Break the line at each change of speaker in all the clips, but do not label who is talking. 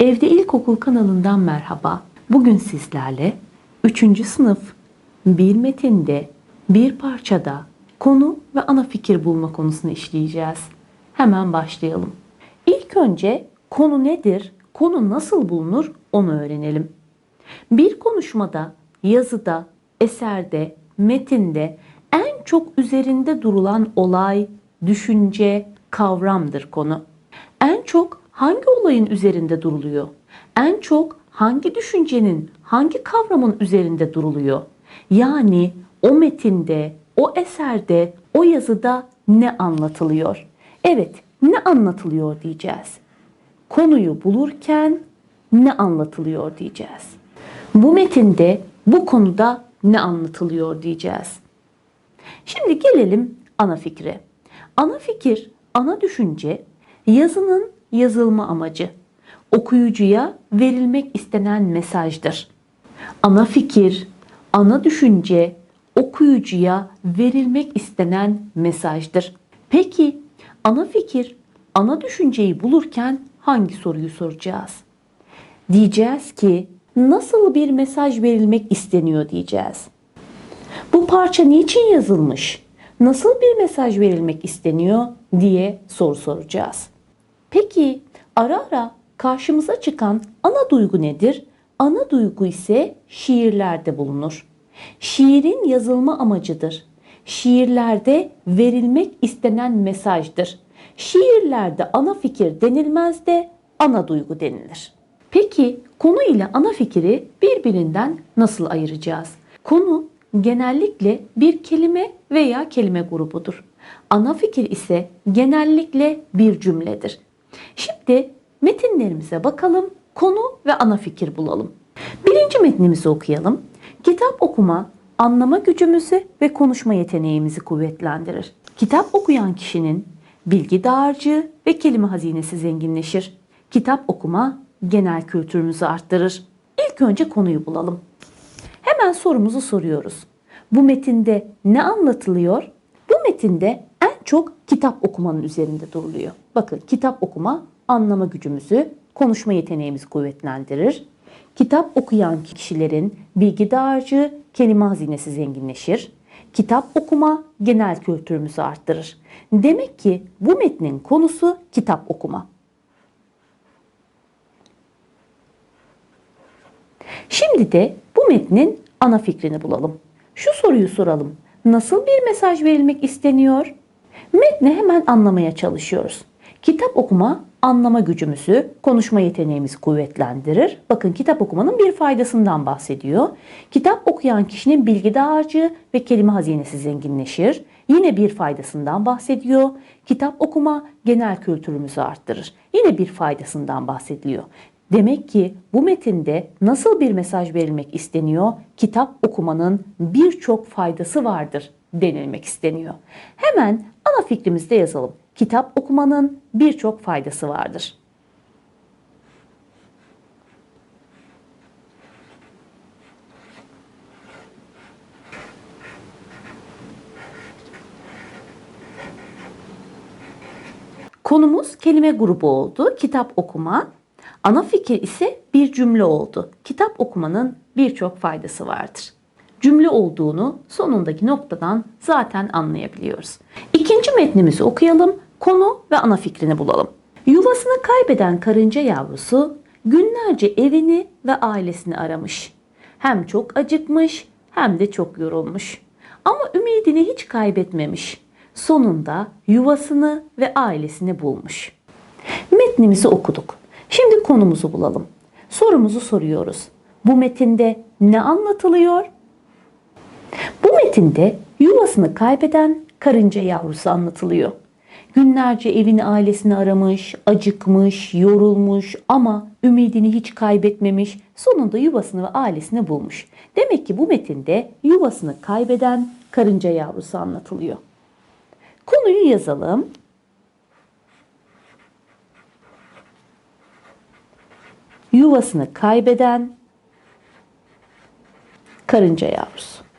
Evde İlkokul kanalından merhaba. Bugün sizlerle 3. sınıf bir metinde bir parçada konu ve ana fikir bulma konusunu işleyeceğiz. Hemen başlayalım. İlk önce konu nedir, konu nasıl bulunur onu öğrenelim. Bir konuşmada, yazıda, eserde, metinde en çok üzerinde durulan olay, düşünce, kavramdır konu. En çok hangi olayın üzerinde duruluyor? En çok hangi düşüncenin, hangi kavramın üzerinde duruluyor? Yani o metinde, o eserde, o yazıda ne anlatılıyor? Evet, ne anlatılıyor diyeceğiz. Konuyu bulurken ne anlatılıyor diyeceğiz. Bu metinde, bu konuda ne anlatılıyor diyeceğiz. Şimdi gelelim ana fikre. Ana fikir, ana düşünce yazının yazılma amacı. Okuyucuya verilmek istenen mesajdır. Ana fikir, ana düşünce okuyucuya verilmek istenen mesajdır. Peki ana fikir, ana düşünceyi bulurken hangi soruyu soracağız? Diyeceğiz ki nasıl bir mesaj verilmek isteniyor diyeceğiz. Bu parça niçin yazılmış? Nasıl bir mesaj verilmek isteniyor diye soru soracağız. Peki ara ara karşımıza çıkan ana duygu nedir? Ana duygu ise şiirlerde bulunur. Şiirin yazılma amacıdır. Şiirlerde verilmek istenen mesajdır. Şiirlerde ana fikir denilmez de ana duygu denilir. Peki konu ile ana fikri birbirinden nasıl ayıracağız? Konu genellikle bir kelime veya kelime grubudur. Ana fikir ise genellikle bir cümledir. Şimdi metinlerimize bakalım, konu ve ana fikir bulalım. Birinci metnimizi okuyalım. Kitap okuma anlama gücümüzü ve konuşma yeteneğimizi kuvvetlendirir. Kitap okuyan kişinin bilgi dağarcığı ve kelime hazinesi zenginleşir. Kitap okuma genel kültürümüzü arttırır. İlk önce konuyu bulalım. Hemen sorumuzu soruyoruz. Bu metinde ne anlatılıyor? Bu metinde çok kitap okumanın üzerinde duruluyor. Bakın kitap okuma anlama gücümüzü, konuşma yeteneğimizi kuvvetlendirir. Kitap okuyan kişilerin bilgi dağarcığı, kelime hazinesi zenginleşir. Kitap okuma genel kültürümüzü arttırır. Demek ki bu metnin konusu kitap okuma. Şimdi de bu metnin ana fikrini bulalım. Şu soruyu soralım. Nasıl bir mesaj verilmek isteniyor? Metni hemen anlamaya çalışıyoruz. Kitap okuma anlama gücümüzü, konuşma yeteneğimizi kuvvetlendirir. Bakın kitap okumanın bir faydasından bahsediyor. Kitap okuyan kişinin bilgi dağarcığı ve kelime hazinesi zenginleşir. Yine bir faydasından bahsediyor. Kitap okuma genel kültürümüzü arttırır. Yine bir faydasından bahsediliyor. Demek ki bu metinde nasıl bir mesaj verilmek isteniyor? Kitap okumanın birçok faydası vardır denilmek isteniyor. Hemen ana fikrimizde yazalım. Kitap okumanın birçok faydası vardır. Konumuz kelime grubu oldu. Kitap okuma. Ana fikir ise bir cümle oldu. Kitap okumanın birçok faydası vardır. Cümle olduğunu sonundaki noktadan zaten anlayabiliyoruz. İkinci metnimizi okuyalım. Konu ve ana fikrini bulalım. Yuvasını kaybeden karınca yavrusu günlerce evini ve ailesini aramış. Hem çok acıkmış hem de çok yorulmuş. Ama ümidini hiç kaybetmemiş. Sonunda yuvasını ve ailesini bulmuş. Metnimizi okuduk. Şimdi konumuzu bulalım. Sorumuzu soruyoruz. Bu metinde ne anlatılıyor? Bu metinde yuvasını kaybeden karınca yavrusu anlatılıyor. Günlerce evini ailesini aramış, acıkmış, yorulmuş ama ümidini hiç kaybetmemiş. Sonunda yuvasını ve ailesini bulmuş. Demek ki bu metinde yuvasını kaybeden karınca yavrusu anlatılıyor. Konuyu yazalım. Yuvasını kaybeden karınca yavrusu.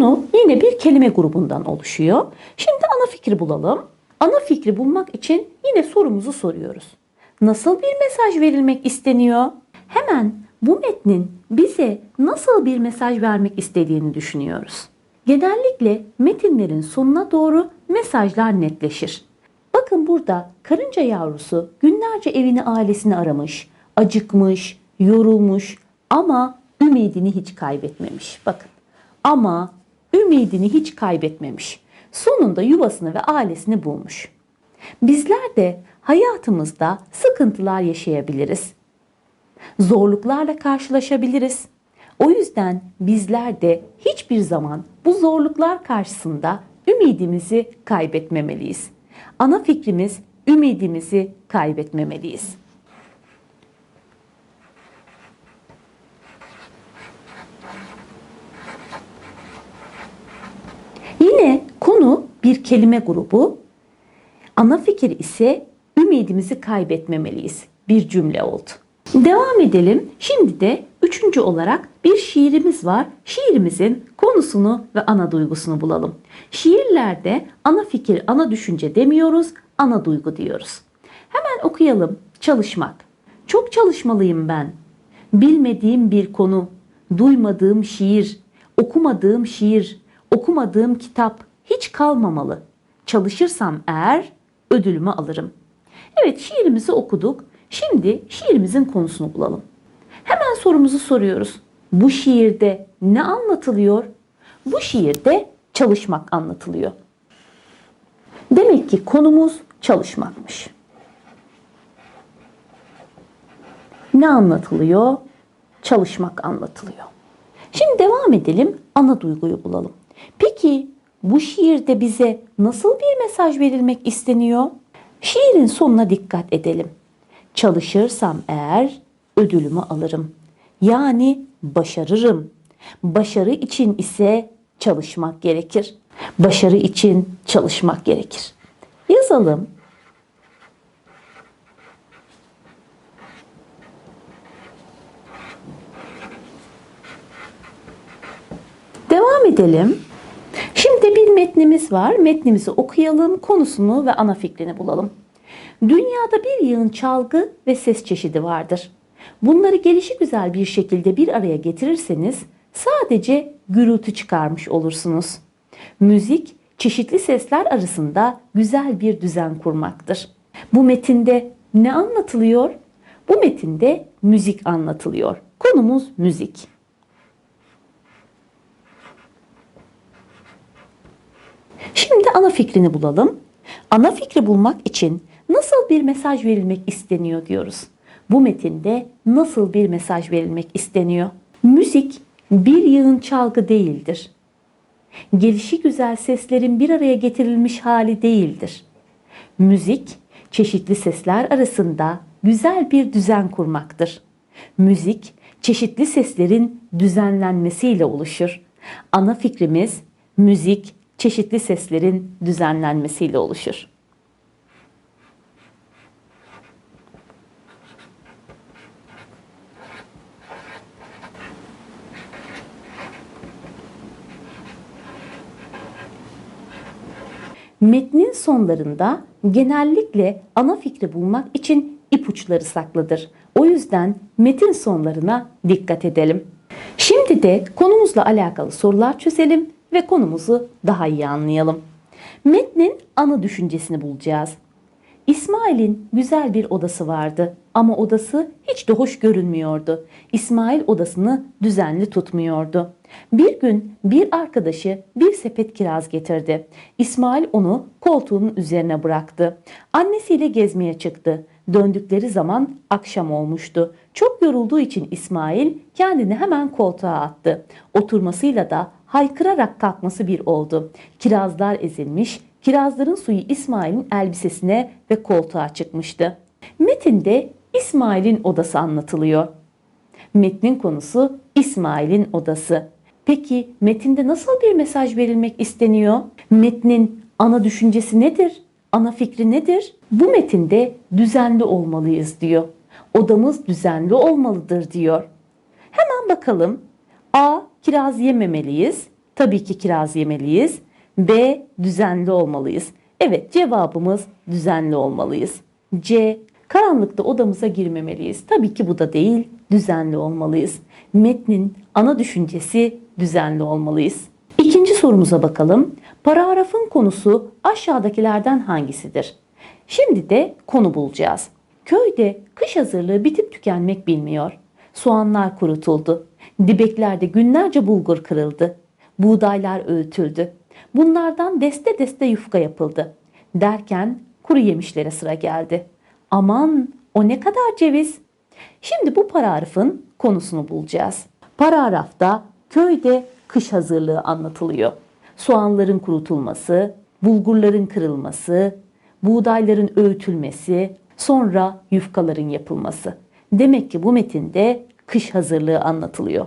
Konu yine bir kelime grubundan oluşuyor. Şimdi ana fikri bulalım. Ana fikri bulmak için yine sorumuzu soruyoruz. Nasıl bir mesaj verilmek isteniyor? Hemen bu metnin bize nasıl bir mesaj vermek istediğini düşünüyoruz. Genellikle metinlerin sonuna doğru mesajlar netleşir. Bakın burada karınca yavrusu günlerce evini ailesini aramış, acıkmış, yorulmuş ama ümidini hiç kaybetmemiş. Bakın ama ümidini hiç kaybetmemiş. Sonunda yuvasını ve ailesini bulmuş. Bizler de hayatımızda sıkıntılar yaşayabiliriz. Zorluklarla karşılaşabiliriz. O yüzden bizler de hiçbir zaman bu zorluklar karşısında ümidimizi kaybetmemeliyiz. Ana fikrimiz ümidimizi kaybetmemeliyiz. Yine konu bir kelime grubu. Ana fikir ise ümidimizi kaybetmemeliyiz. Bir cümle oldu. Devam edelim. Şimdi de üçüncü olarak bir şiirimiz var. Şiirimizin konusunu ve ana duygusunu bulalım. Şiirlerde ana fikir, ana düşünce demiyoruz, ana duygu diyoruz. Hemen okuyalım. Çalışmak. Çok çalışmalıyım ben. Bilmediğim bir konu, duymadığım şiir, okumadığım şiir, okumadığım kitap kalmamalı. Çalışırsam eğer ödülümü alırım. Evet şiirimizi okuduk. Şimdi şiirimizin konusunu bulalım. Hemen sorumuzu soruyoruz. Bu şiirde ne anlatılıyor? Bu şiirde çalışmak anlatılıyor. Demek ki konumuz çalışmakmış. Ne anlatılıyor? Çalışmak anlatılıyor. Şimdi devam edelim, ana duyguyu bulalım. Peki bu şiirde bize nasıl bir mesaj verilmek isteniyor? Şiirin sonuna dikkat edelim. Çalışırsam eğer ödülümü alırım. Yani başarırım. Başarı için ise çalışmak gerekir. Başarı için çalışmak gerekir. Yazalım. Devam edelim. Metnimiz var. Metnimizi okuyalım, konusunu ve ana fikrini bulalım. Dünyada bir yığın çalgı ve ses çeşidi vardır. Bunları gelişi güzel bir şekilde bir araya getirirseniz sadece gürültü çıkarmış olursunuz. Müzik çeşitli sesler arasında güzel bir düzen kurmaktır. Bu metinde ne anlatılıyor? Bu metinde müzik anlatılıyor. Konumuz müzik. Şimdi ana fikrini bulalım. Ana fikri bulmak için nasıl bir mesaj verilmek isteniyor diyoruz. Bu metinde nasıl bir mesaj verilmek isteniyor? Müzik bir yığın çalgı değildir. Gelişi güzel seslerin bir araya getirilmiş hali değildir. Müzik çeşitli sesler arasında güzel bir düzen kurmaktır. Müzik çeşitli seslerin düzenlenmesiyle oluşur. Ana fikrimiz müzik çeşitli seslerin düzenlenmesiyle oluşur. Metnin sonlarında genellikle ana fikri bulmak için ipuçları saklıdır. O yüzden metin sonlarına dikkat edelim. Şimdi de konumuzla alakalı sorular çözelim ve konumuzu daha iyi anlayalım. Metnin ana düşüncesini bulacağız. İsmail'in güzel bir odası vardı ama odası hiç de hoş görünmüyordu. İsmail odasını düzenli tutmuyordu. Bir gün bir arkadaşı bir sepet kiraz getirdi. İsmail onu koltuğunun üzerine bıraktı. Annesiyle gezmeye çıktı. Döndükleri zaman akşam olmuştu. Çok yorulduğu için İsmail kendini hemen koltuğa attı. Oturmasıyla da haykırarak kalkması bir oldu. Kirazlar ezilmiş, kirazların suyu İsmail'in elbisesine ve koltuğa çıkmıştı. Metinde İsmail'in odası anlatılıyor. Metnin konusu İsmail'in odası. Peki metinde nasıl bir mesaj verilmek isteniyor? Metnin ana düşüncesi nedir? Ana fikri nedir? Bu metinde düzenli olmalıyız diyor. Odamız düzenli olmalıdır diyor. Hemen bakalım. A. Kiraz yememeliyiz. Tabii ki kiraz yemeliyiz. B. Düzenli olmalıyız. Evet cevabımız düzenli olmalıyız. C. Karanlıkta odamıza girmemeliyiz. Tabii ki bu da değil, düzenli olmalıyız. Metnin ana düşüncesi düzenli olmalıyız. İkinci sorumuza bakalım. Paragrafın konusu aşağıdakilerden hangisidir? Şimdi de konu bulacağız. Köyde kış hazırlığı bitip tükenmek bilmiyor. Soğanlar kurutuldu. Dibeklerde günlerce bulgur kırıldı. Buğdaylar öğütüldü. Bunlardan deste deste yufka yapıldı. Derken kuru yemişlere sıra geldi. Aman o ne kadar ceviz. Şimdi bu paragrafın konusunu bulacağız. Paragrafta köyde kış hazırlığı anlatılıyor. Soğanların kurutulması, bulgurların kırılması, buğdayların öğütülmesi, sonra yufkaların yapılması. Demek ki bu metinde kış hazırlığı anlatılıyor.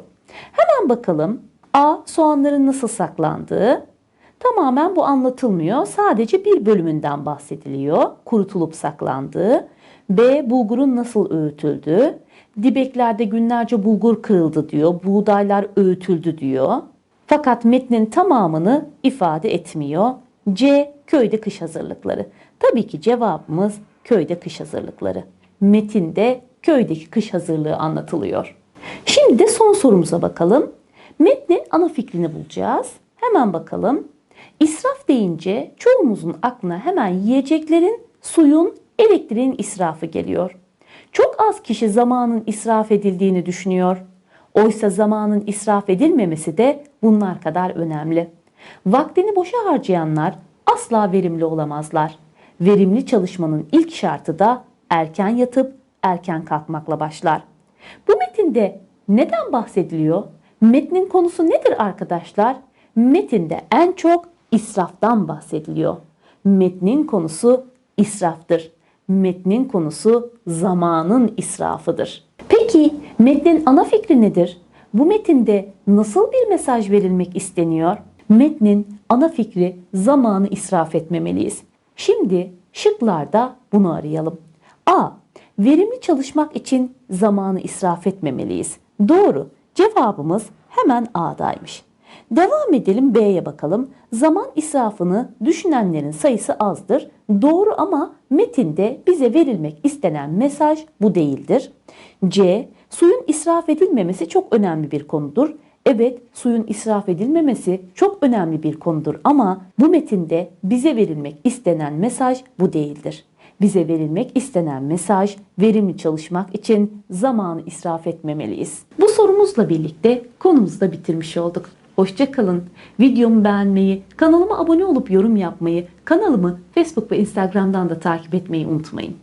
Hemen bakalım. A. Soğanların nasıl saklandığı. Tamamen bu anlatılmıyor. Sadece bir bölümünden bahsediliyor. Kurutulup saklandığı. B. Bulgurun nasıl öğütüldüğü. Dibeklerde günlerce bulgur kırıldı diyor. Buğdaylar öğütüldü diyor. Fakat metnin tamamını ifade etmiyor. C. Köyde kış hazırlıkları. Tabii ki cevabımız köyde kış hazırlıkları. Metinde köydeki kış hazırlığı anlatılıyor. Şimdi de son sorumuza bakalım. Metnin ana fikrini bulacağız. Hemen bakalım. İsraf deyince çoğumuzun aklına hemen yiyeceklerin, suyun, elektriğin israfı geliyor. Çok az kişi zamanın israf edildiğini düşünüyor. Oysa zamanın israf edilmemesi de bunlar kadar önemli. Vaktini boşa harcayanlar asla verimli olamazlar. Verimli çalışmanın ilk şartı da erken yatıp erken kalkmakla başlar. Bu metinde neden bahsediliyor? Metnin konusu nedir arkadaşlar? Metinde en çok israftan bahsediliyor. Metnin konusu israftır. Metnin konusu zamanın israfıdır. Peki metnin ana fikri nedir? Bu metinde nasıl bir mesaj verilmek isteniyor? Metnin ana fikri zamanı israf etmemeliyiz. Şimdi şıklarda bunu arayalım. A. Verimli çalışmak için zamanı israf etmemeliyiz. Doğru. Cevabımız hemen A'daymış. Devam edelim B'ye bakalım. Zaman israfını düşünenlerin sayısı azdır. Doğru ama metinde bize verilmek istenen mesaj bu değildir. C. Suyun israf edilmemesi çok önemli bir konudur. Evet, suyun israf edilmemesi çok önemli bir konudur ama bu metinde bize verilmek istenen mesaj bu değildir. Bize verilmek istenen mesaj verimli çalışmak için zamanı israf etmemeliyiz. Bu sorumuzla birlikte konumuzu da bitirmiş olduk. Hoşçakalın. Videomu beğenmeyi, kanalıma abone olup yorum yapmayı, kanalımı Facebook ve Instagram'dan da takip etmeyi unutmayın.